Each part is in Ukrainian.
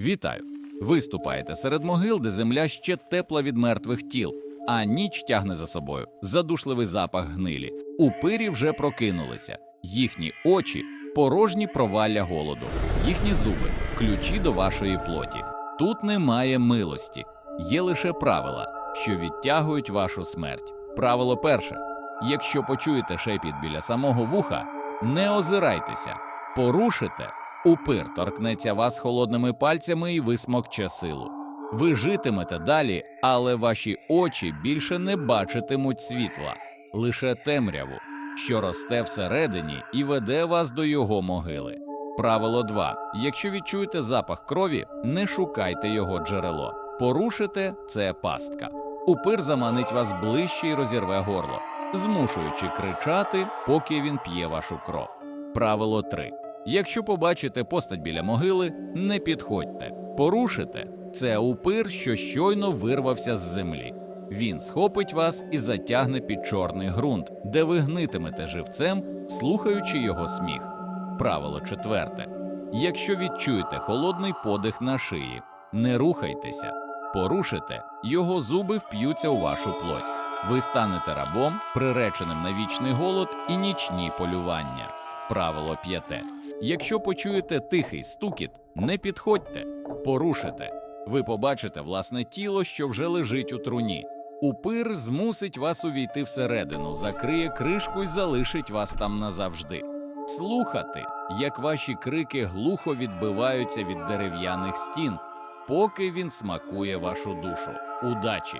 Вітаю! Ви ступаєте серед могил, де земля ще тепла від мертвих тіл, а ніч тягне за собою задушливий запах гнилі. Упирі вже прокинулися, їхні очі порожні провалля голоду, їхні зуби ключі до вашої плоті. Тут немає милості, є лише правила, що відтягують вашу смерть. Правило перше: якщо почуєте шепіт біля самого вуха, не озирайтеся, порушите. Упир торкнеться вас холодними пальцями і висмокче силу. Ви житимете далі, але ваші очі більше не бачитимуть світла, лише темряву, що росте всередині і веде вас до його могили. Правило 2. Якщо відчуєте запах крові, не шукайте його джерело. Порушите це пастка. Упир заманить вас ближче і розірве горло, змушуючи кричати, поки він п'є вашу кров. Правило 3. Якщо побачите постать біля могили, не підходьте, порушите це упир, що щойно вирвався з землі. Він схопить вас і затягне під чорний ґрунт, де ви гнитимете живцем, слухаючи його сміх. Правило четверте: якщо відчуєте холодний подих на шиї, не рухайтеся, порушите, його зуби вп'ються у вашу плоть. Ви станете рабом, приреченим на вічний голод і нічні полювання. Правило п'яте. Якщо почуєте тихий стукіт, не підходьте, порушите. Ви побачите власне тіло, що вже лежить у труні. Упир змусить вас увійти всередину, закриє кришку і залишить вас там назавжди. Слухати, як ваші крики глухо відбиваються від дерев'яних стін, поки він смакує вашу душу. Удачі!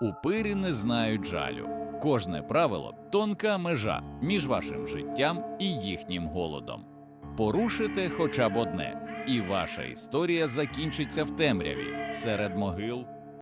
Упирі не знають жалю. Кожне правило тонка межа між вашим життям і їхнім голодом. Порушите хоча б одне, і ваша історія закінчиться в темряві серед могил